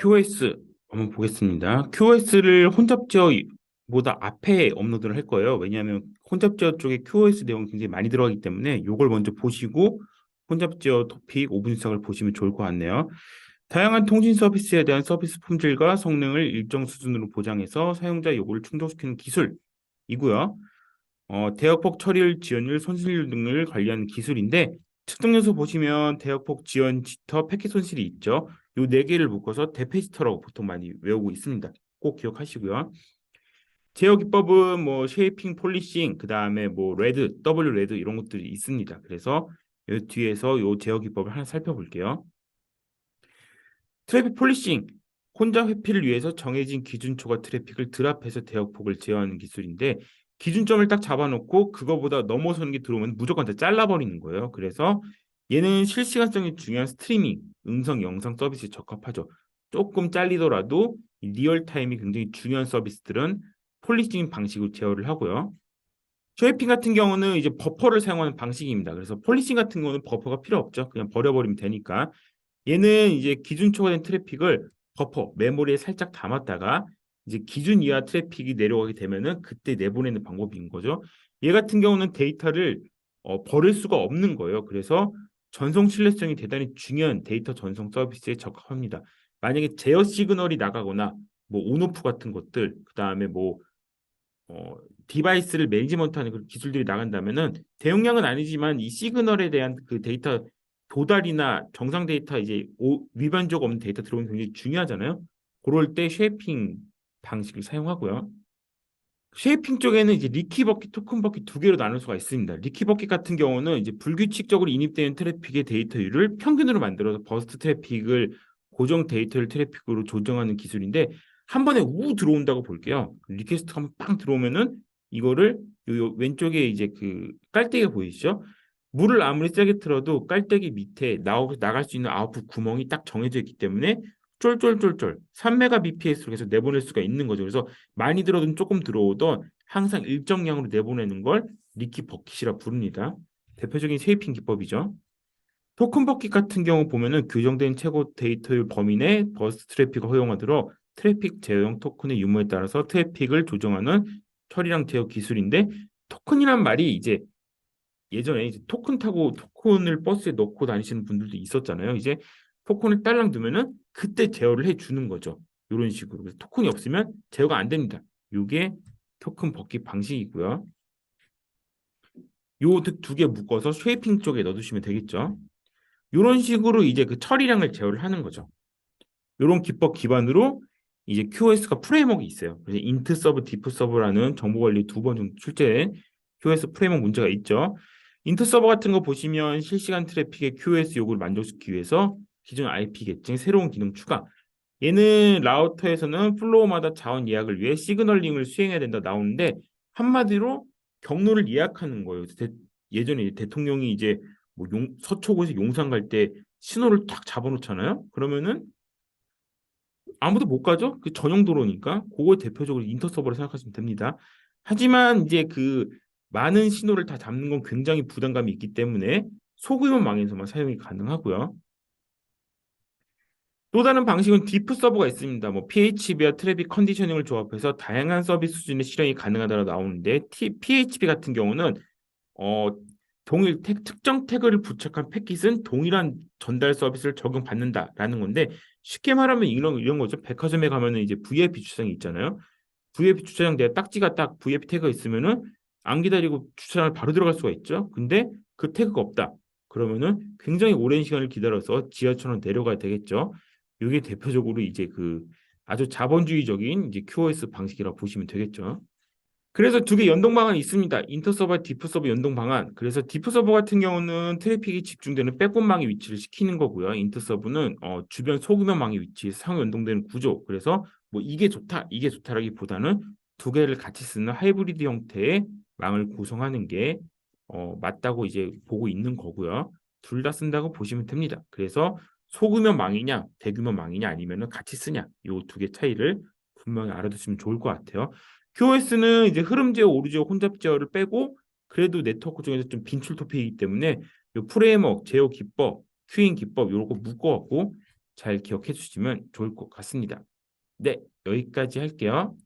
QoS 한번 보겠습니다. QoS를 혼잡 제어보다 앞에 업로드를 할 거예요. 왜냐하면 혼잡 제어 쪽에 QoS 내용이 굉장히 많이 들어가기 때문에 이걸 먼저 보시고 혼잡 제어 토픽 5분 시작을 보시면 좋을 것 같네요. 다양한 통신 서비스에 대한 서비스 품질과 성능을 일정 수준으로 보장해서 사용자 요구를 충족시키는 기술이고요. 어, 대역폭 처리율, 지연율, 손실률 등을 관리하는 기술인데 측정 요소 보시면 대역폭 지연, 지터, 패킷 손실이 있죠. 요 네 개를 묶어서 데페시터라고 보통 많이 외우고 있습니다. 꼭 기억하시고요. 제어 기법은 뭐 쉐이핑, 폴리싱, 그 다음에 뭐 레드, W 레드 이런 것들이 있습니다. 그래서 요 뒤에서 요 제어 기법을 하나 살펴볼게요. 트래픽 폴리싱, 혼자 회피를 위해서 정해진 기준 초과 트래픽을 드랍해서 대역폭을 제어하는 기술인데 기준점을 딱 잡아놓고 그거보다 넘어서는 게 들어오면 무조건 다 잘라버리는 거예요. 그래서 얘는 실시간성이 중요한 스트리밍, 음성, 영상 서비스에 적합하죠. 조금 잘리더라도 리얼타임이 굉장히 중요한 서비스들은 폴리싱 방식으로 제어를 하고요. 쉐이핑 같은 경우는 이제 버퍼를 사용하는 방식입니다. 그래서 폴리싱 같은 경우는 버퍼가 필요 없죠. 그냥 버려버리면 되니까. 얘는 이제 기준 초과된 트래픽을 버퍼, 메모리에 살짝 담았다가 이제 기준 이하 트래픽이 내려가게 되면은 그때 내보내는 방법인 거죠. 얘 같은 경우는 데이터를 어, 버릴 수가 없는 거예요. 그래서 전송 신뢰성이 대단히 중요한 데이터 전송 서비스에 적합합니다. 만약에 제어 시그널이 나가거나 뭐 온오프 같은 것들, 그 다음에 뭐 어, 디바이스를 매니지먼트하는 그 기술들이 나간다면은 대용량은 아니지만 이 시그널에 대한 그 데이터 도달이나 정상 데이터 이제 오, 위반적 없는 데이터 들어오는 게 굉장히 중요하잖아요. 그럴 때 쉐이핑 방식을 사용하고요. 쉐이핑 쪽에는 이제 리키 버킷, 토큰 버킷 두 개로 나눌 수가 있습니다. 리키 버킷 같은 경우는 이제 불규칙적으로 인입되는 트래픽의 데이터율을 평균으로 만들어서 버스트 트래픽을 고정 데이터율 트래픽으로 조정하는 기술인데 한 번에 우 들어온다고 볼게요. 리퀘스트 한번 빵 들어오면은 이거를 요, 요 왼쪽에 이제 그 깔때기가 보이시죠? 물을 아무리 세게 틀어도 깔때기 밑에 나오, 나갈 수 있는 아웃풋 구멍이 딱 정해져 있기 때문에 쫄쫄쫄쫄 3메가bps로 계속 내보낼 수가 있는 거죠. 그래서 많이 들어든 조금 들어오던 항상 일정량으로 내보내는 걸 리키 버킷이라 부릅니다. 대표적인 쉐이핑 기법이죠. 토큰 버킷 같은 경우 보면은 규정된 최고 데이터율 범위 내 버스 트래픽을 허용하도록 트래픽 제어용 토큰의 유무에 따라서 트래픽을 조정하는 처리랑 제어 기술인데 토큰이란 말이 이제 예전에 이제 토큰 타고 토큰을 버스에 넣고 다니시는 분들도 있었잖아요. 이제 토큰을 딸랑 두면은 그때 제어를 해주는 거죠. 이런 식으로. 그래서 토큰이 없으면 제어가 안 됩니다. 이게 토큰 버킷 방식이고요. 요 두 개 묶어서 쉐이핑 쪽에 넣어두시면 되겠죠. 이런 식으로 이제 그 처리량을 제어를 하는 거죠. 이런 기법 기반으로 이제 QoS가 프레임워크가 있어요. 그래서 인트 서브, 디프 서브라는 정보 관리 두 번 정도 출제된 QoS 프레임워크 문제가 있죠. 인트 서버 같은 거 보시면 실시간 트래픽의 QoS 요구를 만족시키기 위해서 기존 IP 계층 새로운 기능 추가. 얘는 라우터에서는 플로우마다 자원 예약을 위해 시그널링을 수행해야 된다 나오는데 한마디로 경로를 예약하는 거예요. 대, 예전에 대통령이 이제 뭐 용, 서초구에서 용산 갈 때 신호를 탁 잡아놓잖아요. 그러면은 아무도 못 가죠. 그 전용 도로니까 그거 대표적으로 인터 서버로 생각하시면 됩니다. 하지만 이제 그 많은 신호를 다 잡는 건 굉장히 부담감이 있기 때문에 소규모 망에서만 사용이 가능하고요. 또 다른 방식은 디프 서버가 있습니다. 뭐 PHP와 트래픽 컨디셔닝을 조합해서 다양한 서비스 수준의 실행이 가능하다고 나오는데 T, PHP 같은 경우는 어, 동일 태, 특정 태그를 부착한 패킷은 동일한 전달 서비스를 적용받는다라는 건데 쉽게 말하면 이런 이런 거죠. 백화점에 가면은 이제 VIP 주차장이 있잖아요. VIP 주차장 내가 딱지가 딱 VIP 태그가 있으면은 안 기다리고 주차장을 바로 들어갈 수가 있죠. 근데 그 태그가 없다. 그러면은 굉장히 오랜 시간을 기다려서 지하철로 내려가야 되겠죠. 이게 대표적으로 이제 그 아주 자본주의적인 이제 QoS 방식이라고 보시면 되겠죠. 그래서 두 개 연동 방안이 있습니다. 인터서버, 디프서버 연동 방안. 그래서 디프서버 같은 경우는 트래픽이 집중되는 백본망의 위치를 시키는 거고요. 인터서버는 어, 주변 소규모망의 위치에서 상호 연동되는 구조. 그래서 뭐 이게 좋다, 이게 좋다라기보다는 두 개를 같이 쓰는 하이브리드 형태의 망을 구성하는 게 어, 맞다고 이제 보고 있는 거고요. 둘 다 쓴다고 보시면 됩니다. 그래서 소규모 망이냐 대규모 망이냐 아니면 같이 쓰냐 이두개 차이를 분명히 알아두시면 좋을 것 같아요. QoS는 이제 흐름 제어, 오류 제어, 혼잡 제어를 빼고 그래도 네트워크 중에서 좀 빈출 토픽이기 때문에 이 프레임워크, 제어 기법, 큐잉 기법 이런 거 묶어갖고 잘 기억해 주시면 좋을 것 같습니다. 네, 여기까지 할게요.